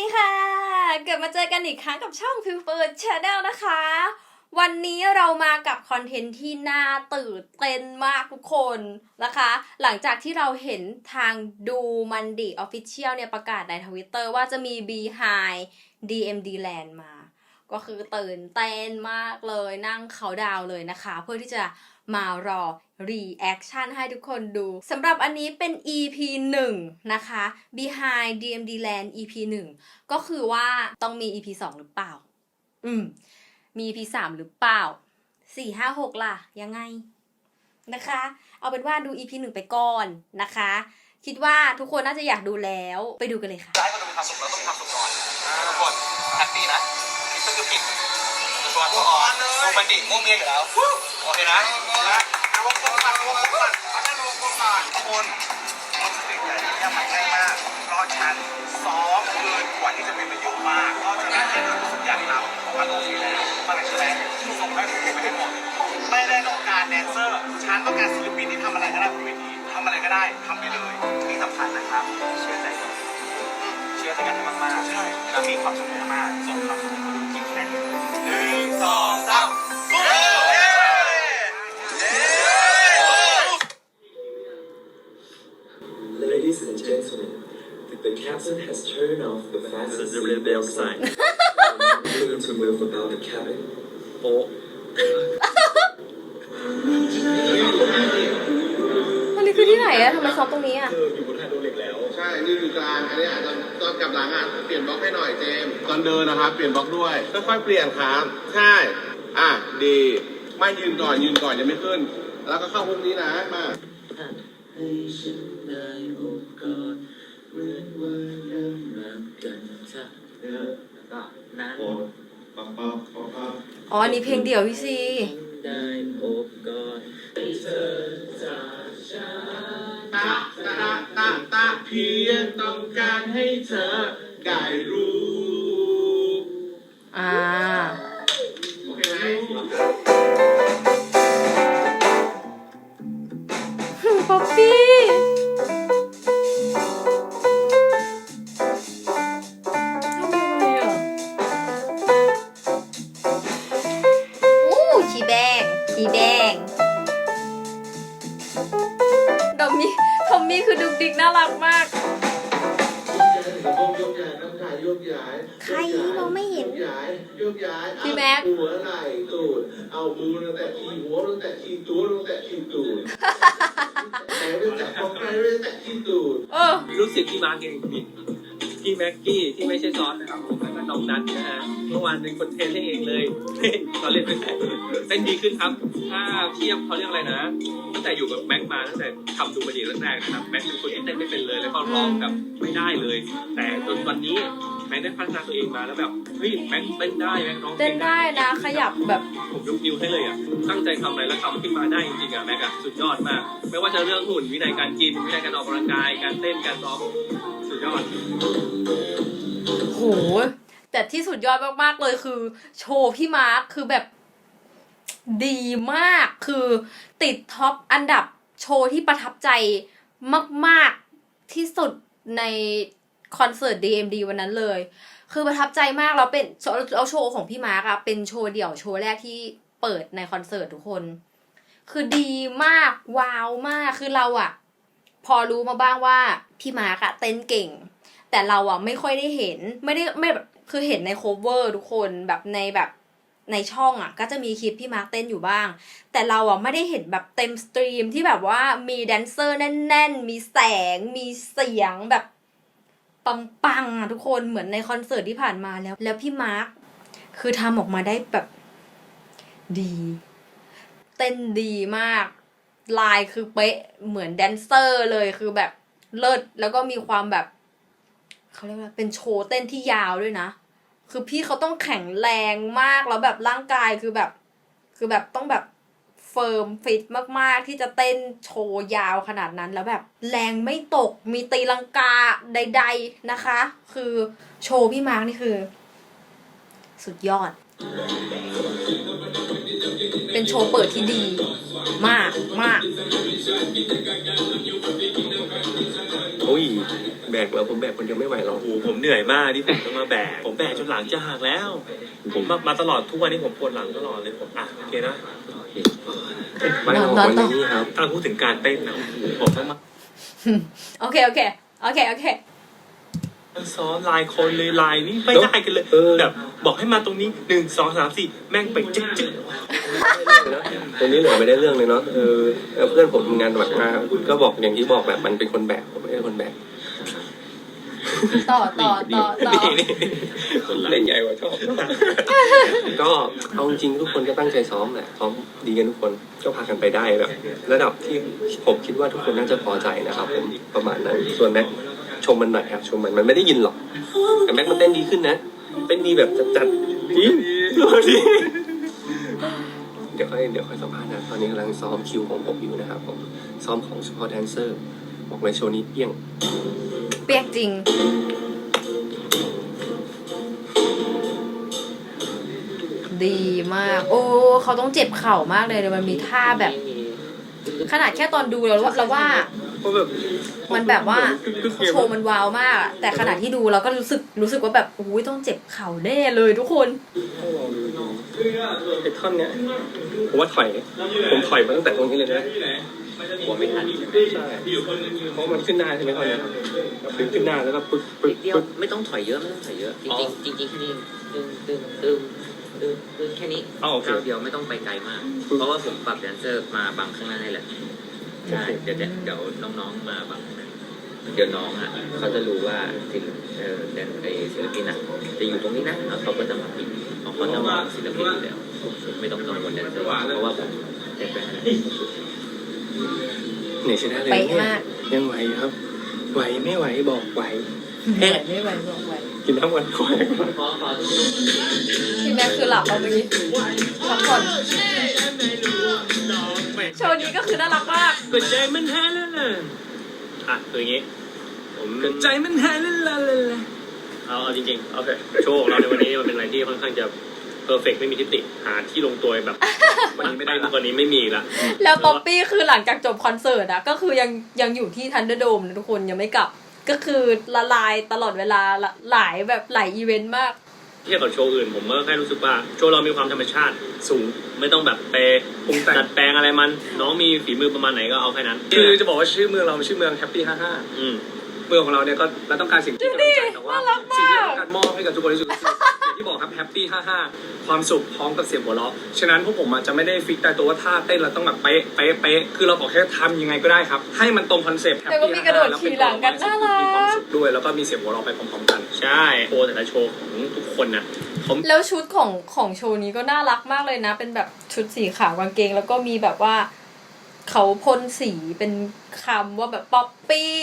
ดีค่ะเกิดมาเจอกันอีกครั้งกับช่อง p u p e r Channel นะคะ วันนี้เรามากับคอนเทนต์ที่น่าตื่นเต้นมากทุกคนนะคะ หลังจากที่เราเห็นทางดูมันดี Official เนี่ยประกาศในทวิตเตอร์ว่าจะมี Behind DMD Land มา ก็คือตื่นเต้นมากเลยนั่งเขาดาวเลยนะคะ เพื่อที่จะ มารอ reaction ให้ทุกคนดูสำหรับอันนี้เป็น EP 1 นะคะ Behind DMD Land EP 1 ก็คือว่าต้องมี EP 2 หรือเปล่า อืม มี EP 3 หรือเปล่า 4 5 6 ล่ะ ยังไงนะคะ เอาเป็นว่าดู EP 1 ไปก่อนนะคะ คิดว่าทุกคนน่าจะอยากดูแล้วไปดูกันเลยค่ะ จะให้คนดูมีความสุขเราต้องมีความสุขก่อนทุกคนแฮปปี้นะผิดก็คือผิดจะชวนเขาออนโร มันติมุ่งเมียอยู่แล้ว โอเคนะนะรวมตัวกันรวมตัวกันเขาจะรวมตัวกันคนมันจะเป็นอย่างนี้เนี่ยมันง่ายมากเพราะฉันซ้อมเกินกว่าที่จะเป็นประโยชน์มากเพราะฉะนั้นให้เรารู้สึกอยากทำมันโอเคแล้วมันเป็นใช่ไหมส่งได้ทุกคนไปให้หมดไม่ได้ต้องการแดนเซอร์ฉันต้องการศิลปินที่ทำอะไรก็ได้บนเวทีทำอะไรก็ได้ทำไปเลยที่สำคัญนะครับ เชื่อใจกันเชื่อใจกันมากๆใช่แล้วมีความสุขมากๆส่งความสุข สองสามสู้เย้เย้ Ladies and gentlemen, the, the captain has turned off the fastest The rebel sign. Willing to move about the cabin. โป๊ะอันนี้คือที่ไหนอะทำไมซ้อมตรงนี้อะเธออยู่บนไฮโดรเล็กแล้ว ใช่ นี่คือกลางอันนี้อาจจะต อนกลับหลังอะเปลี่ยนบล็อกให้หน่อยเจมส์ตอนเดินนะครับ เปลี่ยนบล็อกด้วยค่อยๆเปลี่ยนครับใช่อะดีไม่ยืนก่อนยืนก่อนยังไม่ขึ้น แล้วก็เข้าพวกนี้นะมาให้ฉันได้โอบกอดเหมือนว่ายังรักกันถ้าเธอก็นั้นปั๊บปั๊บปั๊บปั๊บอ๋ออันนี้เพลงเดี่ยวพี่ซีได้โอบกอดให้เธอจากฉัน ตาตาตาตาเพียงต้องการให้เธอได้รู้อ่า โอเคไหมป๊อปปี้ แต่ที่ตัวตั้งแต่ที่ตูดแต่เรื่องจากของใครเรื่องแต่ที่ตูดเออรู้สึกพี่มาร์กเองพี่พี่แม็กกี้ที่ไม่ใช่ซอสนะครับผมแล้วก็น้องนัทนะฮะเมื่อวานเป็นคนเทรนให้เองเลยเราเล่นเป็นแต่เต้นดีขึ้นครับ ถ้าเทียบเขาเรียกอะไรนะ ตั้งแต่อยู่กับแม็กมาตั้งแต่ทำดูมาดีแรกๆนะครับแม็กเป็นคนที่เต้นไม่เป็นเลย แล้วก็ร้องแบบไม่ได้เลย แต่จนวันนี้ แม็กได้พัฒนาตัวเองมาแล้วแบบเฮ้ยแม็กเต้นได้แม็กร้องพลเต้นงได้นะ ขยับแบบ ผมยกนิ้วให้เลยอะตั้งใจทำอะไรแล้วทำขึ้นมาได้จริงๆอะแม็กอะสุดยอดมาก ไม่ว่าจะเรื่องหุ่นวินัยการกินวินัยการออกกำลังกายการเต้นการซ้อมสุดยอด โห แต่ที่สุดยอดมากๆเลยคือ โชว์พี่มาร์คคือแบบดีมาก คือติดท็อปอันดับโชว์ที่ประทับใจมาก ๆที่สุดใน คอนเสิร์ต DMD วันนั้นเลย คือประทับใจมากแล้วเป็นแล้วโชว์ของพี่มาร์คอะเป็นโชว์เดี่ยวโชว์แรกที่เปิดในคอนเสิร์ตทุกคน คือดีมากว้าวมากคือเราอะพอรู้มาบ้างว่าพี่มาร์คอะเต้นเก่ง แต่เราอะไม่ค่อยได้เห็นไม่ได้ไม่แบบคือเห็นในโคเวอร์ทุกคนแบบในแบบในช่องอะก็จะมีคลิปพี่มาร์คเต้นอยู่บ้าง แต่เราอะไม่ได้เห็นแบบเต็มสตรีมที่แบบว่ามีแดนเซอร์แน่น ๆ มีแสง มีเสียงแบบ ปังๆอะทุกคนเหมือนในคอนเสิร์ตที่ผ่านมาแล้ว แล้วพี่มาร์คคือทำออกมาได้แบบดี เต้นดีมาก ลายคือเป๊ะเหมือนแดนเซอร์เลยคือแบบเลิศแล้วก็มีความแบบเขาเรียกว่าเป็นโชว์เต้นที่ยาวด้วยนะ คือพี่เขาต้องแข็งแรงมากแล้วแบบร่างกายคือแบบ คือแบบต้องแบบ เฟิร์มฟิตมากๆ ที่จะเต้นโชว์ยาวขนาดนั้นแล้วแบบแรงไม่ตกมีตีลังกาใด ๆนะคะ คือโชว์พี่มาร์กนี่คือ สุดยอด เป็นโชว์เปิดที่ดี มากมากโอ้ยแบกแล้วผมแบกคนเดียวไม่ไหวหรอกโอ้โหผมเหนื่อยมากที่ผมต้องมาแบก ผมแบกจนหลังจะหักแล้ว ผมมามาตลอดทุกวันนี้ผมปวดหลังตลอดเลยผมอะโอเคนะ ไม่เอานอนวันต่อนี้ครับถ้าเราพูดถึงการเต้นนะโอ้โหผมต้องมาโอเค โอเค โอเค โอเคซ้อนลายคนเลยลายนี่ไม่ได้กันเลยเออแบบบอกให้มาตรงนี้หนึ่งสองสามสี่แม่งไปจึ๊กจึ๊กตรงนี้เหลือไม่ได้เรื่องเลยเนาะเออเออเพื่อนผมทำงานหนักมากก็บอกอย่างที่บอกแบบมันเป็นคนแบกผมไม่ใช่คนแบก ต่อต่อต่อต่อเล่นใหญ่กว่าชอบ ก็เอาจริงๆทุกคนก็ตั้งใจซ้อมแหละซ้อมดีกันทุกคนก็พากันไปได้แบบ ระดับที่ผมคิดว่าทุกคนน่าจะพอใจนะครับ ผมประมาณนั้นส่วนแม็กชมมันหน่อยครับชมมันมันไม่ได้ยินหรอกแต่แม็กมันเต้นดีขึ้นนะเต้นดีแบบจัดๆจริงดีเดี๋ยวค่อยเดี๋ยวค่อยสัมภาษณ์นะตอนนี้กำลังซ้อมคิวของผมอยู่นะครับผมซ้อมของเฉพาะแดนเซอร์ บอกเลยโชว์นี้เปี้ยง เปียกจริง ดีมาก โอ้ เขาต้องเจ็บเข่ามากเลยเลยมันมีท่าแบบ ขนาดแค่ตอนดูเราว่าเราว่า เพราะแบบมันแบบว่ากึกๆโชว์มันว้าวมากอะแต่ขณะที่ดูเราก็รู้สึกรู้สึกว่าแบบอุ้ยต้องเจ็บเข่าแน่เลยทุกคน ไอ้ท่อนเนี้ยผมว่าถอย ผมถอยมาตั้งแต่ตรงนี้เลยนะ หัวไม่ทันใช่เพราะมันขึ้นหน้าใช่ไหมท่อนเนี้ยแบบดึงขึ้นหน้าแล้วก็ปึ๊กปึ๊กเดียวปึ๊กไม่ต้องถอยเยอะไม่ต้องถอยเยอะจอ๋อริงๆจริงๆแค่นี้ตึงตึงตึงตึงตึงแค่นี้อ๋อโอเค ก้าวเดียวไม่ต้องไปไกลมาก เพราะว่าผมปรับแดนเซอร์มาบังข้างหน้าให้แหละใช่เดี๋ยวเดี๋ยวเดี๋ยวน้องๆมาบังข้างหน้าเดี๋ยวน้องอะเขาจะรู้ว่าศิลป์เออแดนไอศิลปินอะจะอยู่ตรงนี้นะแล้วเขาก็จะมาปิดเขาก็จะมองศิลปินอยู่แล้วไม่ต้องกังวลแดนเซอร์เพราะว่าผมเต้นไปให้ เนี่ยใช่ได้เลยเป๊ะเนี่ยมาก ยังไหวครับ ไหวไม่ไหวบอกไหวไม่ไหวไม่ไหวบอกไหวกินน้ำมันควายขอขอพี่แม็กคือหลับเราเมื่อกี้พักผ่อนโชว์นี้ก็คือน่ารักมากกดใจมันแห้แล้วล่ะอะคืออย่างงี้ผมกดใจมันแห้แล้วล่ะเอาเอาจริงๆโอเคโชว์ของเราในวันนี้มันเป็นอะไรที่ค่อนข้างจะ เพอร์เฟกไม่มีทิฏฐิหาที่ลงตัวแบบ วันนี้ไม่ได้วันนี้ไม่มีละแล้วป๊อปปี้คือหลังจากจบคอนเสิร์ตอะก็คือยังยังอยู่ที่ทันเดอร์โดมนะทุกคนยังไม่กลับ ก็คือละลายตลอดเวลาละหลายแบบหลายอีเวนต์มากเทียบกับโชว์อื่นผมก็แค่รู้สึกว่าโชว์เรามีความธรรมชาติสูงไม่ต้องแบบไปปรุงแต่งดัดแปลงอะไรมัน น้องมีฝีมือประมาณไหนก็เอาแค่นั้น คือจะบอกว่าชื่อเมืองเราชื่อเมืองแฮปปี้ห้าห้าอืม เมืองของเราเนี่ยก็เราต้องการสิ่งที่กำลังใจแต่ว่าน่ารักมากสิ่งที่เราต้องการมอบให้กับทุกคนที่สุดก็คืออย่างที่บอกครับแฮปปี้ห้าห้าความสุขพร้อมกับเสียงหัวเราะฉะนั้นพวกผมอาจจะไม่ได้ฟิกแต่ตัวว่าท่าเต้นเราต้องแบบเป๊ะเป๊ะเป๊ะคือเราบอกแค่ทำยังไงก็ได้ครับ ให้มันตรงคอนเซ็ปต์แล้วก็มีกระโดดขี่หลังกันน่ารัก มีความสุขด้วยแล้วก็มีเสียงหัวเราะไปพร้อมๆกัน ใช่โชว์แต่ละโชว์ของทุกคนนะเขาแล้วชุดของของโชว์นี้ก็น่ารักมากเลยนะ เป็นแบบชุดสีขาวกางเกง แล้วก็มีแบบว่า เขาพ่นสีเป็นคำว่าแบบป๊อปปี้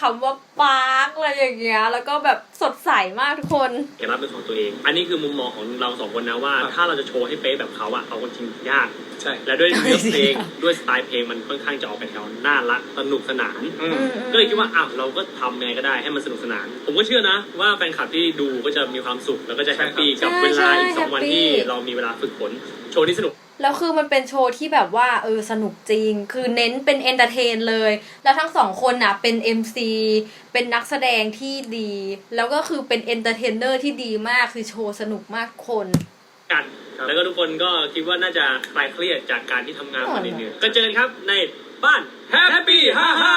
คำว่าปาร์คอะไรอย่างเงี้ย แล้วก็แบบสดใสมากทุกคนเอกลักษณ์เป็นของตัวเอง อันนี้คือมุมมองของเราสองคนนะว่า ถ้าเราจะโชว์ให้เป๊ะแบบเขาอะเอาคนจริงยากใช่และด้วยเนื้อเพลงใช่ด้วยสไตล์เพลงมันค่อนข้างจะออกไปแถวน่ารักสนุกสนานอืมก็เลยคิดว่าอ้าวเราก็ทำยังไงก็ได้ให้มันสนุกสนาน ผมก็เชื่อนะ ว่าแฟนคลับที่ดูก็จะมีความสุขแล้วก็จะแฮปปี้กับใช่เวลาใช่อีกสองวันแฮปปี้ที่เรามีเวลาฝึกฝนโชว์ที่สนุก แล้วคือมันเป็นโชว์ที่แบบว่าเออสนุกจริง คือเน้นเป็นเอนเตอร์เทนเลย แล้วทั้งสองคนน่ะเป็น MC เป็นนักแสดงที่ดี แล้วก็คือเป็นเอนเตอร์เทนเนอร์ที่ดีมากคือโชว์สนุกมากทุกคน กันครับแล้วก็ทุกคนก็คิดว่าน่าจะคลายเครียดจากการที่ทำงานอ๋อมาเหนื่อยๆก็เจอกันครับในบ้าน Happy ฮ่าฮ่า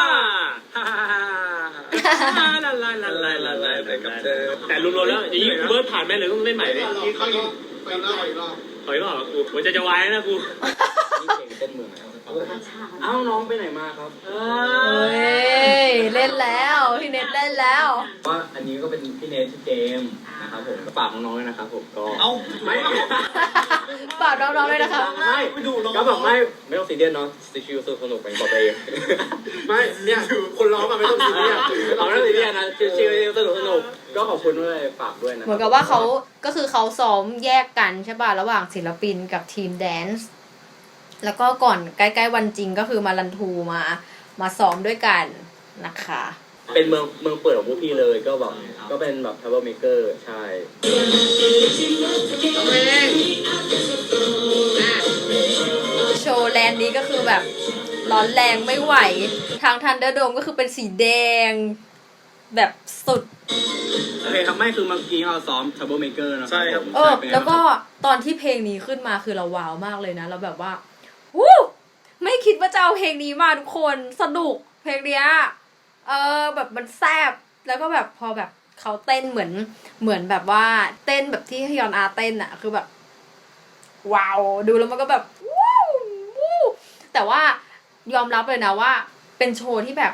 ลาลาลาลาลาลาแต่รวมๆแล้วอย่างนี้กูเบิร์ดผ่านไหมหรือต้องเล่นใหม่ดิเขาอีกไปรอบอีกรอบ ถอยรอบกูหัวใจจะวายนะกูเอ้าน้องไปไหนมาครับเฮ้ยเล่นแล้วพี่เน็ตเล่นแล้ว ว่าอันนี้ก็เป็นพี่เนทพี่เจมส์ นะครับผมฝากน้องๆด้วยนะครับผมก็เอ้าไม่ฝากน้องๆด้วยนะคะ ไม่ก็แบบไม่ไม่ต้องซีเรียสเนาะชิวๆสนุกไปบอกตัวเองไม่เนี่ยคนร้องอะไม่ต้องซีเรียสเราไม่ต้องซีเรียสนะชิวๆสนุกสนุกก็ขอบคุณด้วยฝากด้วยนะเหมือนกับว่าเขาก็คือเขาซ้อมแยกกันใช่ป่ะระหว่างศิลปินกับทีมแดนซ์แล้วก็ก่อนใกล้ๆวันจริงก็คือมารันทูมา มาซ้อมด้วยกันนะคะ เป็นเมืองเมืองเปิดของพวกพี่เลยก็แบบก็เป็นแบบ travel maker ใช่โชว์แลนด์นี้ก็คือแบบร้อนแรงไม่ไหว ทางทันเดอร์โดมก็คือเป็นสีแดง แบบสุด โอเคครับไม่คือเมื่อกี้เราซ้อม Trouble Maker นะใช่ครับผมเออแล้วก็ตอนที่เพลงนี้ขึ้นมาคือเราว้าวมากเลยนะ เราแบบว่าวู้ไม่คิดว่าจะเอาเพลงนี้มาทุกคนสนุกเพลงเนี้ย เออแบบมันแซบแล้วก็แบบพอแบบเขาเต้นเหมือนเหมือนแบบว่าเต้นแบบที่ฮยอนอาเต้นอะคือแบบ ว้าวดูแล้วมันก็แบบวู้วู้แต่ว่ายอมรับเลยนะว่า เป็นโชว์ที่แบบ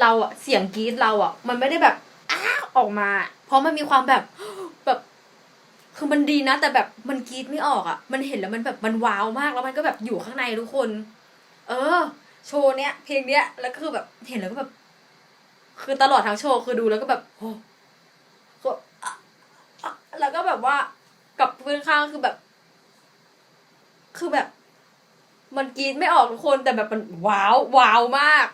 เราอะเสียงกรี๊ดเราอะมันไม่ได้แบบอ้าออกมา เพราะมันมีความแบบแบบ คือมันดีนะ แต่แบบมันกรี๊ดไม่ออกอะมันเห็นแล้วมันแบบมันว้าวมากแล้วมันก็แบบอยู่ข้างในทุกคน เออ โชว์เนี้ยเพลงเนี้ยแล้วก็คือแบบเห็นแล้วก็แบบ คือตลอดทั้งโชว์คือดูแล้วก็แบบโอ้แล้วก็แบบว่ากับเพื่อนข้างคือแบบ คือแบบ มันกรีดไม่ออกทุกคนแต่แบบมันว้าวว้าวมาก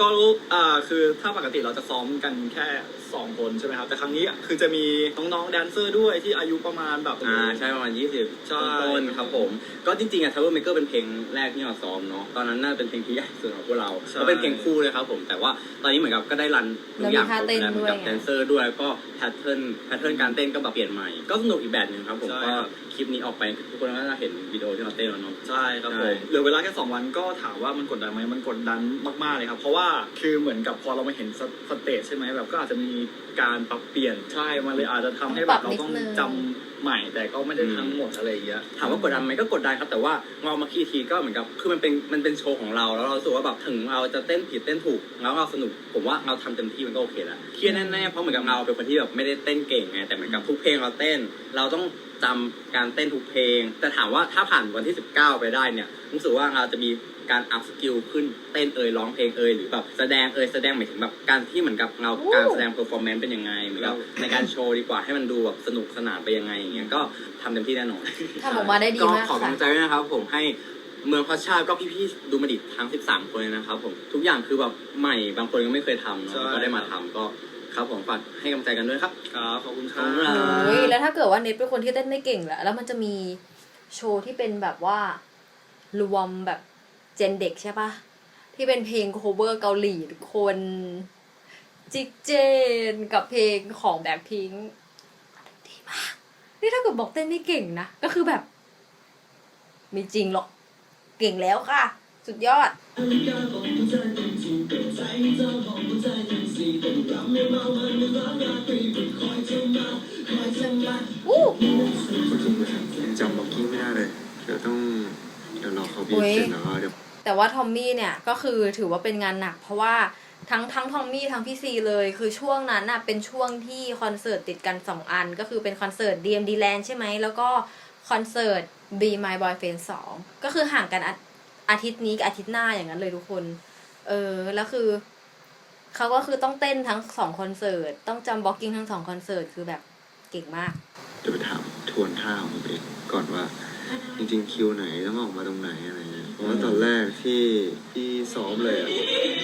ก็รู้อ่าคือถ้าปกติเราจะซ้อมกันแค่ สองคนใช่ไหมครับ แต่ครั้งนี้คือจะมีน้องๆแดนเซอร์ด้วยที่อายุประมาณแบบ อ่าใช่ประมาณ 20ใช่ ต้นๆครับผม ก็จริงๆอะ Trouble Maker เป็นเพลงแรกที่เราซ้อมเนาะตอนนั้นน่าเป็นเพลงที่ใหญ่สุดของพวกเราก็เป็นเพลงคู่เลยครับผมแต่ว่าตอนนี้เหมือนกับก็ได้รันทุกอย่างแล้วมีท่าเต้นแล้วเหมือนกับด้วยไงแดนเซอร์ด้วยก็แพทเทิร์นแพทเทิร์นการเต้นก็แบบเปลี่ยนใหม่ ก็สนุกอีกแบบหนึ่งครับผมก็คลิปนี้ออกไปทุกคนก็จะเห็นวิดีโอที่เราเต้นแล้วเนาะ ใช่ครับใช่ผมเหลือเวลาแค่สองวันก็ถามว่ามันกดดันไหมมันกดดันมากๆเลยครับ เพราะว่าคือเหมือนกับพอเรามาเห็นสสเตจใช่ไหมแบบก็อาจจะมีการปรับเปลี่ยนใช่มันเลยอาจจะทำให้แบบเราต้องจำใหม่ แต่ก็ไม่ได้ทั้งหมดอะไรอย่างเงี้ยถามว่ากดดันไหมก็กดดันครับ แต่ว่าเรามาคีย์ทีก็เหมือนกับคือมันเป็นมันเป็นโชว์ของเราแล้วเรารู้สึกว่าแบบถึงเราจะเต้นผิดเต้นถูกแล้วเราสนุกผมว่าเราทำเต็มที่มันก็โอเคแล้วเครียดแน่ๆเพราะเหมือนกับเราเป็นคนที่แบบไม่ได้เต้นเก่งไงแต่เหมือนกับทุกเพลงเราเต้น เราต้องจำการเต้นทุกเพลง แต่ถามว่าถ้าผ่านวันที่ 19 ไปได้เนี่ยรู้สึกว่าเราจะมี การอัพสกิลขึ้นเต้นเอ่ยร้องเพลงเอ่ยหรือแบบแสดงเอ่ยแสดงหมายถึงแบบการที่เหมือนกับเราการแสดงเพอร์ฟอร์แมนซ์เป็นยังไงเหมือนกับในการโชว์ดีกว่าให้มันดูแบบสนุกสนานไปยังไงอย่างเงี้ยก็ทำเต็มที่แน่นอน ทำออกมาได้ดีมากก็ขอกำค่ะลังใจด้วยนะครับผมให้เมืองพัชชาติก็พี่ๆดูมาดิทั้ง 13 คนเลยนะครับผมทุกอย่างคือแบบใหม่บางคนก็ไม่เคยทำเนาะใช่ ก็ได้มาทำก็ครับผมฝากให้กำลังใจกันด้วยครับ ครับขอบคุณคขอรับบคุณครับโอ้ยแล้วถ้าเกิดว่าเน็ตเป็นคนที่เต้นไม่เก่งแหละแล้วมันจะมีโชว์ที่เป็นแบบว่ารวมแบบเจนเด็กใช่ปะที่เป็นเพลงโคเวอร์เกาหลีทุกคนจิกเจนกับเพลงของแบ็คพิงดีมาก นี่ถ้าเกิดบอกเต้นไม่เก่งนะ ก็คือแบบม่จริงหรอก เก่งแล้วค่ะ สุดยอด อู้ยังจำบ็อกกิ้งไม่ได้เลย เดี๋ยวต้อง เดี๋ยวรอเขาบีบเสร็จแล้วก็เดี๋ยว แต่ว่าทอมมี่เนี่ยก็คือถือว่าเป็นงานหนัก เพราะว่าทั้งทั้งทอมมี่ทั้งพี่ซีเลย คือช่วงนั้นน่ะเป็นช่วงที่คอนเสิร์ตติดกันสองอัน ก็คือเป็นคอนเสิร์ต DMD Land ใช่ไหม แล้วก็คอนเสิร์ต Be My Boyfriend 2 ก็คือห่างกันอาทิตย์นี้กับอาทิตย์หน้าอย่างนั้นเลยทุกคน เออ แล้วคือเขาก็คือต้องเต้นทั้งสองคอนเสิร์ต ต้องจำบล็อกกิ้งทั้งสองคอนเสิร์ต คือแบบเก่งมาก เดี๋ยวไปถามทวนท่าของตัวเองก่อนว่า จริงๆ คิวไหนต้องออกมาตรงไหนอะไร เงี้ยเพราะว่าตอนแรกที่ที่ซ้อมเลยอะ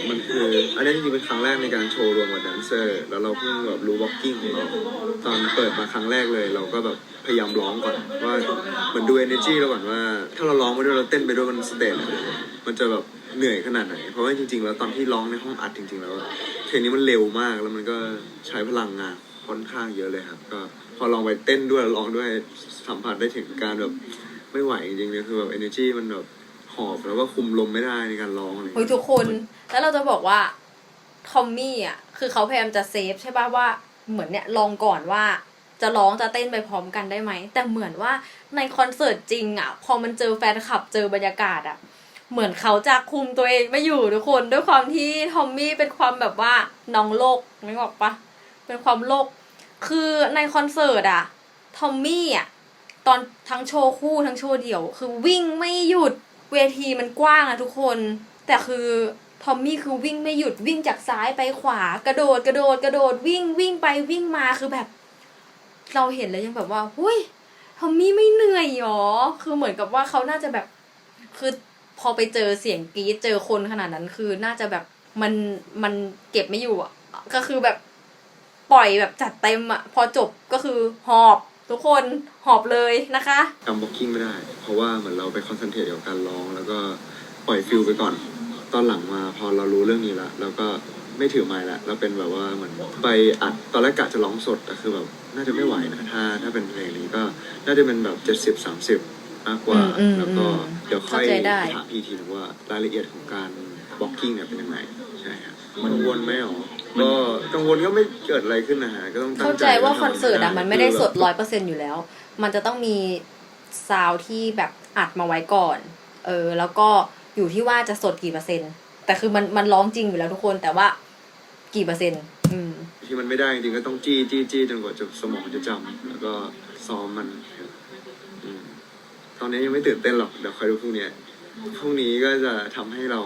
มันคืออันนี้จริงๆเป็นครั้งแรกในการโชว์รวมกับแดนเซอร์ แล้วเราเพิ่งแบบรู้บ็อกกิ้งของเราตอนเปิดมาครั้งแรกเลย เราก็แบบพยายามร้องก่อนว่าเหมือนดู energy เราก่อนว่า ถ้าเราร้องไปด้วยเราเต้นไปด้วยมันสเตจมันจะแบบเหนื่อยขนาดไหน เพราะว่าจริง ๆ แล้วตอนที่ร้องในห้องอัดจริง ๆ แล้วเพลงนี้มันเร็วมากแล้วมันก็ใช้พลังงานค่อนข้างเยอะเลยครับ ก็พอลองไปเต้นด้วยร้องด้วยสัมผัสได้ถึงการแบบไม่ไหวจริงๆเลยคือแบบ energy มันแบบ หอบแล้วก็คุมลมไม่ได้ในการร้องอะไรเฮ้ยเงี้ยทุกคน แล้วเราจะบอกว่า ทอมมี่อะ คือเขาพยายามจะเซฟใช่ป่ะว่า เหมือนเนี่ยลองก่อนว่า จะร้องจะเต้นไปพร้อมกันได้ไหม แต่เหมือนว่าในคอนเสิร์ตจริงอะ พอมันเจอแฟนคลับเจอบรรยากาศอะ เหมือนเขาจะคุมตัวเองไม่อยู่ทุกคน ด้วยความที่ทอมมี่เป็นความแบบว่าน้องโลกนึกออกปะเป็นความโลก คือในคอนเสิร์ตอะ ทอมมี่อะ ตอนทั้งโชว์คู่ทั้งโชว์เดี่ยว คือวิ่งไม่หยุด เวทีมันกว้างอะทุกคน แต่คือทอมมี่คือวิ่งไม่หยุดวิ่งจากซ้ายไปขวา กระโดดกระโดดกระโดดวิ่งวิ่งไปวิ่งมาคือแบบ เราเห็นแล้วยังแบบว่าหุ้ยทอมมี่ไม่เหนื่อยหรอ คือเหมือนกับว่าเขาน่าจะแบบ คือพอไปเจอเสียงกรี๊ดเจอคนขนาดนั้นคือน่าจะแบบมันมันเก็บไม่อยู่อะ ก็คือแบบปล่อยแบบจัดเต็มอะ พอจบก็คือหอบ ทุกคนหอบเลยนะคะจำบ็อกกิ้งไม่ได้ เพราะว่าเหมือนเราไปคอนเซนเทรตกับการร้อง แล้วก็ปล่อยฟิลไปก่อน ตอนหลังมาพอเรารู้เรื่องนี้ละแล้วก็ไม่ถือไม้ละเราเป็นแบบว่าเหมือนไปอัดตอนแรกกะจะร้องสดแต่คือแบบน่าจะไม่ไหวนะถ้าถ้าเป็นเพลงนี้ก็น่าจะเป็นแบบเจ็ดสิบสามสิบมากกว่าอืมอืมแล้วก็อืมเดี๋ยวค่อยเข้าใจได้ถามพี่ทีนึงว่ารายละเอียดของการบล็อกกิ้งเนี่ยเป็นยังไงใช่ครับกังวลไหมหรอ ก็กังวลก็ไม่เกิดอะไรขึ้นนะฮะก็ต้องตั้งเข้าใจว่าคอนเสิร์ตอะมันไม่ได้สดคือแบบร้อยเปอร์เซ็นอยู่แล้ว มันจะต้องมีซาวด์ที่แบบอัดมาไว้ก่อน เออ แล้วก็อยู่ที่ว่าจะสดกี่เปอร์เซ็นต์ แต่คือมันมันร้องจริงอยู่แล้วทุกคนแต่ว่ากี่เปอร์เซ็นต์ อืม ที่มันไม่ได้จริงๆก็ต้องจี้จี้จี้จนกว่าจะสมองจะจำแล้วก็ซ้อมมันอืมตอนนี้ยังไม่ตื่นเต้นหรอกเดี๋ยวคอยดูพรุ่งนี้พรุ่งนี้ก็จะทำให้เรา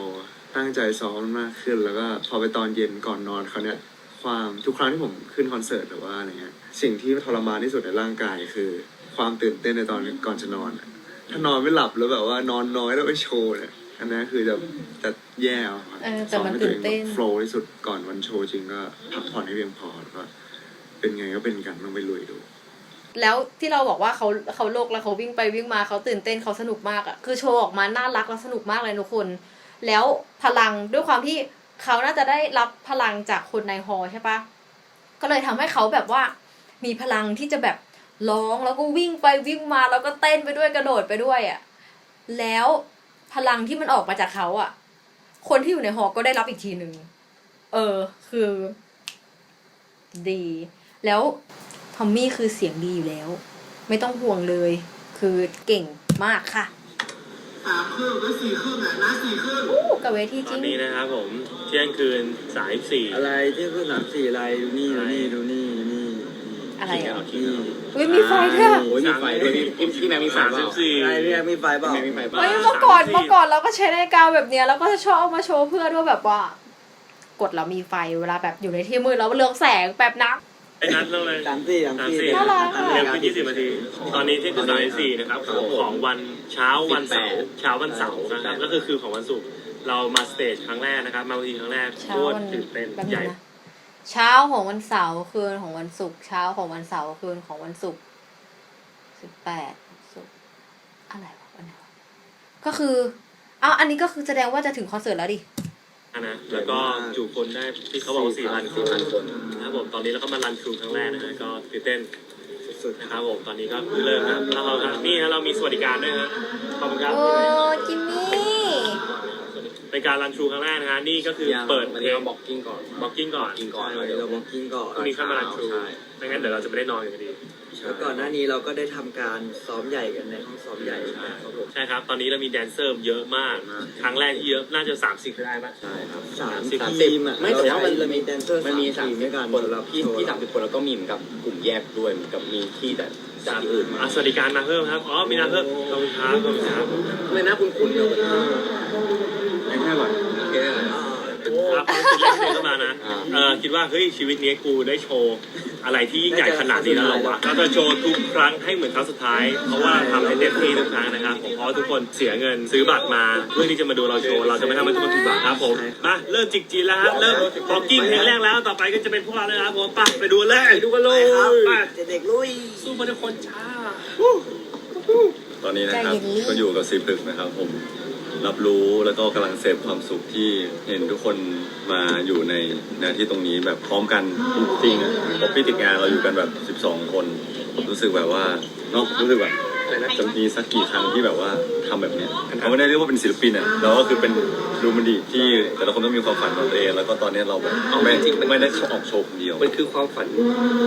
ตั้งใจซ้อมมากขึ้น แล้วก็พอไปตอนเย็นก่อนนอนเขาวเนี่ยความทุกครั้งที่ผมขึ้นคอนเสิร์ตหรือว่าอะไรเงี้ยสิ่งที่ทรมานที่สุดในร่างกายคือ ความตื่นเต้นในตอนก่อนจะนอนอะถ้านอนไม่หลับแล้วแบบว่านอนน้อยแล้วไปโชว์เนี่ยอันนั้นคือจะจะแย่เอาครับเออแต่มันตื่นเต้นโฟล์ที่สุดก่อนวันโชว์จริงก็พักผ่อนให้เพียงพอแล้วก็เป็นไงก็เป็นกันต้องไปลุยดู แล้วที่เราบอกว่าเขาเขาโลกแล้วเขาวิ่งไปวิ่งมาเขาตื่นเต้นเขาสนุกมากอะคือโชว์ออกมาน่ารักและสนุกมากเลยทุกคน แล้วพลังด้วยความที่เขาน่าจะได้รับพลังจากคนในฮอใช่ปะก็เลยทำให้เขาแบบว่า มีพลังที่จะแบบร้องแล้วก็วิ่งไปวิ่งมาแล้วก็เต้นไปด้วยกระโดดไปด้วยอะแล้วพลังที่มันออกมาจากเขาอะคนที่อยู่ในฮอก็ได้รับอีกทีหนึ่งเออ คือ ดี แล้วทอมมี่คือเสียงดีอยู่แล้ว ไม่ต้องห่วงเลย คือเก่งมากค่ะ สามครึ่งหรือสี่ครึ่งอะนะสี่ครึ่งอู้กับเวทีตจอรินง นี้นะครับผมเที่ยงคืนสายสี่อะไรที่คือสามสี่อะไรดูนี่ดูนี่ดูนี่นี่อะไรอะที่อุ้ยมีไฟด้วยอะโอ้ยมีไฟด้วยพี่พี่พี่แม็กมีไฟสามเปสิล่าบสี่อะไรเนี่ยมีไฟเปล่า พี่แม็กมีไฟเปล่าเฮ้ยเมื่อก่อนเมื่อก่อนเราก็ใช้นาฬิกาแบบเนี้ยแล้วก็จะชอบเอามาโชว์เพื่อนว่าแบบว่า กดแล้วมีไฟเวลาแบบอยู่ในที่มืดแล้วเรืองแสงแบบนัก ไอ้นัดเรื่องอะไรสามสี่สามสามสี่สี่น่ารักอะเร็วขึ้นยี่สิบนาที ตอนนี้เที่ยงคืนสายสี่นะครับของของวันเช้าวันเสาร์เช้าวันเสาร์นะครับ ก็คือคือของวันศุกร์เรามาสเตจครั้งแรกนะครับ มาเวทีครั้งแรกโคเช้าตรวันตื่นเต้นแบบใหนี้ญ่นะเช้าของวันเสาร์คืนของวันศุกร์เช้าของวันเสาร์คืนของวันศุกร์สิบแปดศุกร์อะไรวะวันไหนวะก็คืออ้าวอันนี้ก็คือแสดงว่าจะถึงคอนเสิร์ตแล้วดิ นะแล้วก็จุคนได้ที่เขาบอกว่าสี่พันสี่พันคนนะครับผมตอนนี้เราก็มารันทรูครั้งแรกนะฮะก็ตื่นเต้นสุดๆนะครับผมตอนนี้ก็เริ่มครับแล้วเรานี่ฮะเรามีสวัสดิการด้วยฮะขอบคุณครับ โอ้จิมมี่ เป็นการรันทรูครั้งแรกนะฮะนี่ก็คือเปิดวันเพลนี้งเราบล็อกกิ้งก่อนบล็อกกิ้งก่อน กิ้งก่อนใช่เราบอกกิ้งก่อนพรุ่งนี้ค่อยมารันทรูใช่ ไม่งั้นเดี๋ยวเราจะไม่ได้นอนกันพอดี แล้วก่อนหน้านี้เราก็ได้ทำการซ้อมใหญ่กันในห้องซ้อมใหญ่นะครับผมใช่ครับ ตอนนี้เรามีแดนเซอร์เยอะมาก ครั้งแรกที่เยอะน่าจะ30ก็ได้ปะ ใช่ครับ สามสิบทีมอะไม่แต่ว่ามัน เรามีแดนเซอร์มันมีสาสามทีมสิด้บวยกันคนแล้วพี่พี่สามสิบคนแล้วก็มีเหมือนกับกลุ่มแยกด้วยเหมือนกับมีที่แต่จากที่อื่นมาอะสวัสดิการมาเพิ่มครับ อ๋อ มีนาเพิ่มขอบคุณครับขอบคุณครับเลยนะคุณคุณเดียวกันไม่ใช่หรอกแค่ครับความคิดแรกที่เข้ามานะ เออคิดว่า เฮ้ย ชีวิตนี้กูได้โชว์ อะไรที่ยิ่งใหญ่ขนาดนี้แล้วเหรอวะเราจะโชว์ทุกครั้งให้เหมือนครั้งสุดท้าย เพราะว่าทำให้เต็มที่ทุกครั้งนะครับผมเพราะว่าทุกคนเสียเงินซื้อบัตรมา เพื่อที่จะมาดูเราโชว์เราจะไม่ทำให้ทุกคนผิดหวังครับผมมาเริ่มจิกจีนแล้วฮะเริ่มบล็อกกิ้งเพลงแรกแล้วต่อไปก็จะเป็นพวกเราเลยนะครับผมไปไปดูเลยดูกันเลยไปเด็กลุยสู้มาทุกคนจ้าตอนนี้นะครับใจเย็นๆก็อยู่กับซีพึกนะครับผม รับรู้แล้วก็กำลังเสพความสุขที่เห็นทุกคนมาอยู่ในหน้าที่ตรงนี้แบบพร้อมกันจริงๆอะพอพี่ติดงานเราอยู่กันแบบ 12 คน รู้สึกแบบว่าเนาะรู้สึกแบบ จะมีสักกี่ครั้งที่แบบว่าทำแบบเนี้ยเขาไม่ได้เรียกว่าเป็นศิลปินอะเราก็คือเป็นดูมันดีที่แต่ละคนต้องมีความฝันของตัวเองแล้วก็ตอนนี้เราแบบไม่ไม่ได้เข้าออกโชว์คนเดียว มันคือความฝัน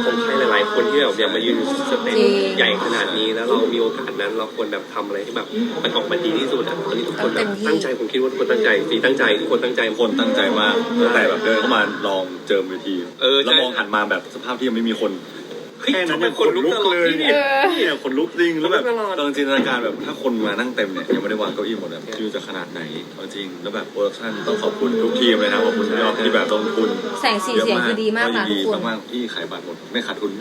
ของใครหลายๆ คนที่แบบอยากมายืนสเตจจริงใหญ่ขนาดนี้แล้วเรามีโอกาสนั้นเราควรแบบทำอะไรที่แบบมันออกมาดีที่สุดอะตอนนี้ทุกคนแบบต้องเต็มที่ตั้งใจผมคิดว่าทุกคนตั้งใจสีตั้งใจทุกคนตั้งใจทุกคนตั้งใจมากตั้งแต่แบบเดินเข้ามาลองเจิมเวทีเออใช่ แล้วมองหันมาแบบสภาพที่ยังไม่มีคน เฮ้ยแค่นั้นทำไมยังคนลุกตลอดเลยที่เนี่เนี่ยยเนี่ยคนลุกจริงแล้วแบบคนลุกตลอด ตอนจินตนาการแบบถ้าคนมานั่งเต็มเนี่ยยังไม่ได้วางเก้าอี้หมดแบบคิวจะขนาดไหนเอาจริงแล้วแบบโปรดักชั่นต้องขอบคุณทุกทีมเลยนะขอบคุณยอดที่แบบลงทุนแสงสีเสียงคือดีมากนะทุกคน มากๆที่ขายบัตรหมดไม่ขาดทุน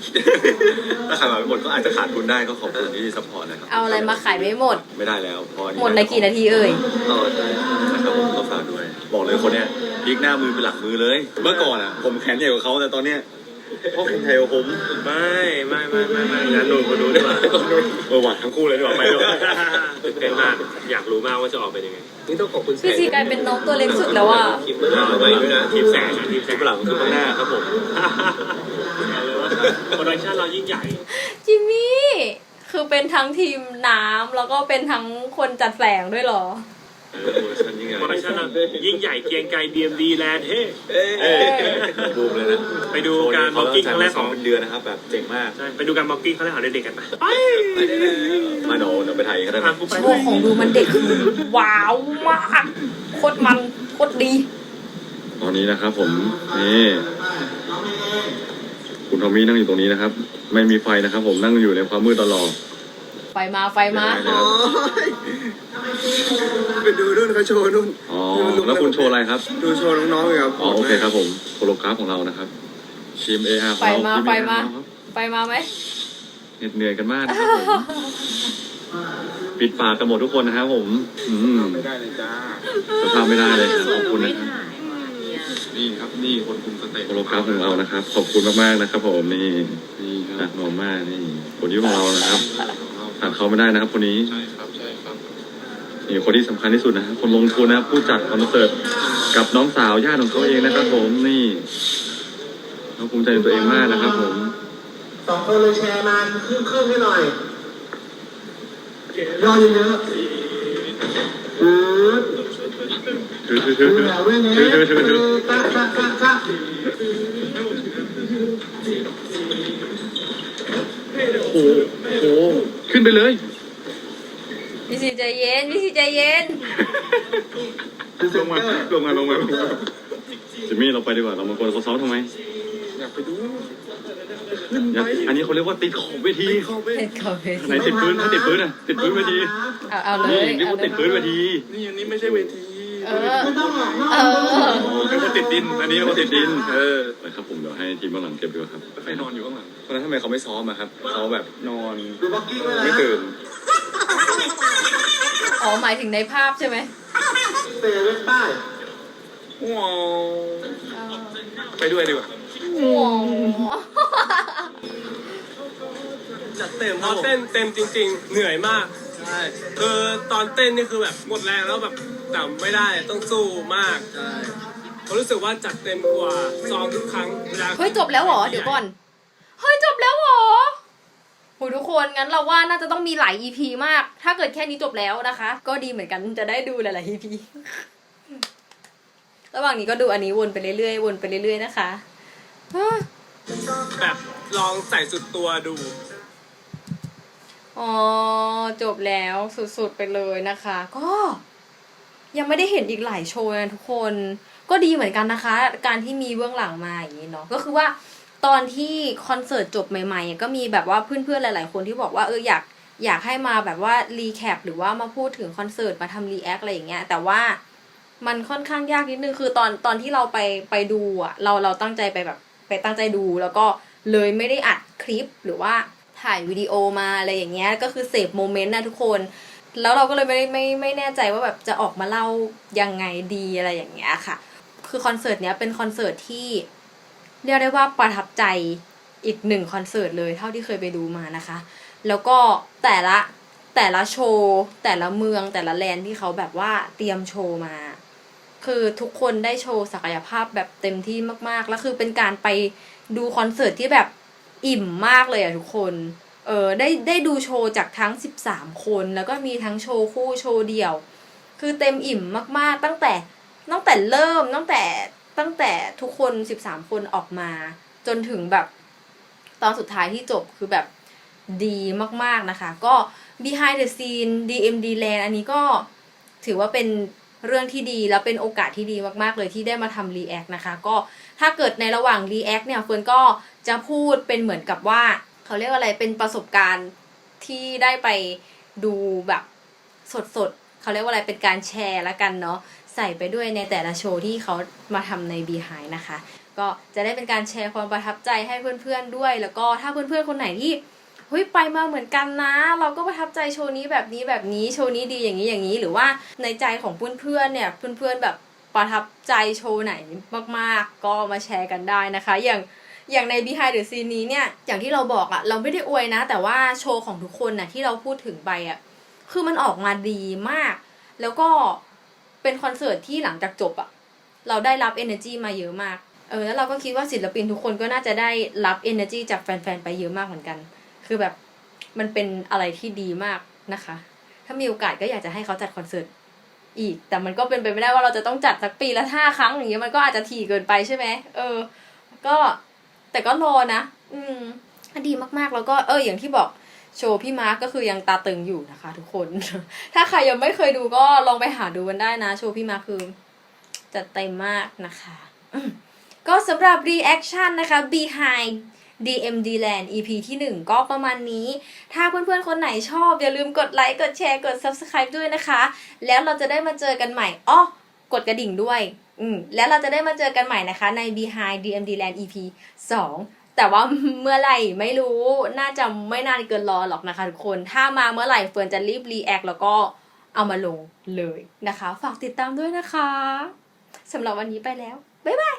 ถ้าขายบัตรไม่หมดก็อาจจะขาดทุนได้ก็ขอบคุณที่ซัพพอร์ตนะครับเอาอะไรมาขายไม่หมด ไม่ได้แล้วพอหมดในกี่นาทีเอ่ยอ๋อใช่นะครับผมก็ฝากด้วย บอกเลยคนเนี้ยพลิกหน้ามือเป็นหลังมือเลย เมื่อก่อนอะ ผมแขนใหญ่กว่าเขาแต่ตอนเนี้ยเพราะคนไทยกับผมไม่ไม่ไม่ไม่ไม่งั้นหนูคนดูดีกว่าเออหวัดทั้งคู่เลยดีกว่าไปด้วยตื่นเต้นมากอยากรู้มากว่าจะออกเป็นยังไงนี่ต้องขอบคุณแสพี่งซีกลายเป็นน้องตัวเล็กสุดแล้วอะทีมหน้าใหม่ด้วยนะทีมแสงทีมแสงข้างหลังคือข้างหน้าครับผมโปรดักชั่นเรายิ่งใหญ่ จิมมี่ คือเป็นทั้งทีมน้ำแล้วก็เป็นทั้งคนจัดแสงด้วยเหรอ เออโปรดักชั่นยิ่งใหญ่โปรดักชั่นเรายิ่งใหญ่เกรียงไกร DMD แลนด์เฮ้เอ้ยบูมเลยนะไปดูการบ็อกกิ้งครั้งแรกของเป็นเดือนนะครับแบบเจ๋งมากใช่ไปดูการบ็อกกิ้งครั้งแรกของเด็กๆกันไปมาโนเดี๋ยวไปถ่ายกันก็ได้พานะกูไปโชว์ของดูมันเด็กคือว้าวมากโคตรมันโคตรดี ตอนนี้นะครับผมนี่คุณทอมมี่นั่งอยู่ตรงนี้นะครับ ไม่มีไฟนะครับ ผมนั่งอยู่ในความมืดตลอด ไฟมาไฟมา ไปดูนู่นเขาโชว์นู่นอ๋อแล้วคุณโชว์อะไรครับ ดูโชว์น้องๆเลยครับอ๋อโอเคครับผมโคโลกราฟของเรานะครับทีมเออาร์ของเราไฟมาทีไฟมา AR ครับไฟมาไหมเหน็ดเหนื่อยกันมากนะครับผมปิดปากกันหมดทุกคนนะครับผมอืมไม่ได้เลยจ้าสภาพไม่ได้เลยขอบคุณนะครับนี่ครับนี่คนคุมสเตจโคโลกราฟของเรานะครับ ขอบคุณมากๆนะครับ ผมนี่นี่คหรันับกหน่วงมากนี่คนนี้ของเรานะครับ ขาดเขาไม่ได้นะครับ คนนี้ใช่ครับใช่ครับนี่คนที่สำคัญที่สุดนะครับคนลงทุนนะครับผู้จัดคอนเสิร์ตกับน้องสาวญาติของเขาเองนะครับ ผมนี่เราภูมิใจในตัวเองมากนะครับผมสองคนเลยแชร์มาครึ่งครึ่งให้หน่อยย่อเยอะๆอือถือถือถือถือแถวเว้ยเนี้ถือถือถือถือตะตะตะตะโอ้โห โอ้โหขึ้นไปเลย พี่ซีใจเย็น พี่ซีใจเย็น ลงมาลงมาลงมาลงมาจิมมี่เราไปดีกว่าเรามากวนเขาซ้อมทำไมอยากไปดูอยากอันนี้เขาเรียกว่าติดขอบเวทีเห็นเขาเห็นไหนติดพื้นถ้าติดพื้นอะติดพื้นเวทีเอาเอาเลนี่ยเรียกเอาว่าเลติยดพื้นเวทีนี่อันนี้ไม่ใช่เวทีเออไม่ต้องหรอกนอกเออโอ้เป็นคน ติดดิน อันนี้เขาติดดิน เออไปครับผมเดี๋ยวให้ทีมเบื้องหลังเก็บดีกว่าครับไปนอนอยู่ข้างหลังเพราะฉะนั้นทำไมเขาไม่ซ้อมอะครับเขาแบบนอนดูบ็อกกิ้งไว้นะไม่ตื่นอ๋อหมายถึงในภาพใช่ไหมเตะเว้นป้ายว้าวเออไปด้วยดีกว่าโอ้โหจัดเต็มพอเต้นเต็มจริง ๆ เหนื่อยมากใช่คือตอนเต้นนี่คือแบบหมดแรงแล้วแบบแต่ไม่ได้ต้องสู้มากใช่ ผมรู้สึกว่าจัดเต็มกว่าซ้อมทุกครั้งเวลาเฮ้ยจบแล้วเหรอ เดี๋ยวก่อน เฮ้ยจบแล้วเหรอโหทุกคนงั้นเราว่าน่าจะต้องมีหลาย EP มาก ถ้าเกิดแค่นี้จบแล้วนะคะ ก็ดีเหมือนกันจะได้ดูหลายๆ EP ระหว่างนี้ก็ดูอันนี้วนไปเรื่อยๆ วนไปเรื่อยๆ นะคะอะแบบลองใส่สุดตัวดู อ๋อ จบแล้วสุดๆ ไปเลยนะคะ ก็ ยังไม่ได้เห็นอีกหลายโชว์นะทุกคน ก็ดีเหมือนกันนะคะ การที่มีเบื้องหลังมาอย่างนี้เนาะก็คือว่าตอนที่คอนเสิร์ตจบใหม่ๆ ก็มีแบบว่าเพื่อนๆหลาย ๆ คนที่บอกว่าเอออยากอยากให้มาแบบว่ารีแคปหรือว่ามาพูดถึงคอนเสิร์ตมาทำรีแอคอะไรอย่างเงี้ยแต่ว่ามันค่อนข้างยากนิดนึงคือตอนตอนที่เราไปไปดูอะเราเราตั้งใจไปแบบไปตั้งใจดูแล้วก็เลยไม่ได้อัดคลิปหรือว่าถ่ายวิดีโอมาอะไรอย่างเงี้ยก็คือเสพโมเมนต์นะทุกคน แล้วเราก็เลยไม่ไม่ไม่แน่ใจว่าแบบจะออกมาเล่ายังไงดีอะไรอย่างเงี้ยค่ะ คือคอนเสิร์ตเนี้ยเป็นคอนเสิร์ตที่เรียกได้ว่าประทับใจอีกหนึ่งคอนเสิร์ตเลยเท่าที่เคยไปดูมานะคะ แล้วก็แต่ละแต่ละโชว์แต่ละเมืองแต่ละแลนด์ที่เขาแบบว่าเตรียมโชว์มา คือทุกคนได้โชว์ศักยภาพแบบเต็มที่มากๆ แล้วคือเป็นการไปดูคอนเสิร์ตที่แบบอิ่มมากเลยอะทุกคน เออได้ได้ดูโชว์จากทั้ง 13 คน แล้วก็มีทั้งโชว์คู่โชว์เดี่ยว คือเต็มอิ่มมากๆ ตั้งแต่ ตั้งแต่เริ่มตั้งแต่ตั้งแต่ทุกคน13คนออกมา จนถึงแบบ ตอนสุดท้ายที่จบคือแบบดีมากๆนะคะ ก็ behind the scene DMD Land อันนี้ก็ถือว่าเป็นเรื่องที่ดีแล้วเป็นโอกาสที่ดีมากๆเลยที่ได้มาทำ react นะคะ ก็ถ้าเกิดในระหว่าง react เนี่ยเฟิร์นก็จะพูดเป็นเหมือนกับว่า เขาเรียกว่าอะไรเป็นประสบการณ์ที่ได้ไปดูแบบสด เขาเรียกว่าอะไรเป็นการแชร์ละกันเนาะใส่ไปด้วยในแต่ละโชว์ที่เขามาทำใน Behind นะคะ ก็จะได้เป็นการแชร์ความประทับใจให้เพื่อนๆด้วย แล้วก็ถ้าเพื่อนๆคนไหนที่เฮ้ยไปมาเหมือนกันนะ เราก็ประทับใจโชว์นี้แบบนี้แบบนี้โชว์นี้ดีอย่างนี้อย่างนี้ หรือว่าในใจของเพื่อนๆเนี่ยเพื่อนๆแบบประทับใจโชว์ไหนมากๆ ก็มาแชร์กันได้นะคะ อย่างอย่างใน behind the scene นี้เนี่ยอย่างที่เราบอกอะเราไม่ได้อวยนะ แต่ว่าโชว์ของทุกคนนะที่เราพูดถึงไปอะ คือมันออกมาดีมาก แล้วก็เป็นคอนเสิร์ตที่หลังจากจบอะเราได้รับ energy มาเยอะมาก เออ แล้วเราก็คิดว่าศิลปินทุกคนก็น่าจะได้รับ energy จากแฟนๆ ไปเยอะมากเหมือนกัน คือแบบมันเป็นอะไรที่ดีมากนะคะ ถ้ามีโอกาสก็อยากจะให้เขาจัดคอนเสิร์ตอีก แต่มันก็เป็นไปไม่ได้ว่าเราจะต้องจัดสักปีละห้าครั้งอย่างเงี้ย มันก็อาจจะถี่เกินไปใช่ไหม เออ ก็แต่ก็รอนะ อืมดีมากๆ แล้วก็เออ อย่างที่บอก โชว์พี่มาร์กก็คือยังตาตึงอยู่นะคะ ทุกคน ถ้าใครยังไม่เคยดูก็ลองไปหาดูกันได้นะ โชว์พี่มาร์กคือจัดเต็มมากนะคะ ก็สำหรับ reaction นะคะ behind DMD Land EP ที่ 1 ก็ประมาณนี้ ถ้าเพื่อนๆ คนไหนชอบ อย่าลืมกดไลค์ กดแชร์ กด subscribe ด้วยนะคะ แล้วเราจะได้มาเจอกันใหม่อ้อกดกระดิ่งด้วย อืม แล้วเราจะได้มาเจอกันใหม่นะคะใน Behind DMD Land EP 2 แต่ว่าเมื่อไหร่ไม่รู้น่าจะไม่นานเกินรอหรอกนะคะทุกคน ถ้ามาเมื่อไหร่เฟิร์นจะรีบรีแอคแล้วก็เอามาลงเลยนะคะ ฝากติดตามด้วยนะคะสำหรับวันนี้ไปแล้ว บ๊ายบาย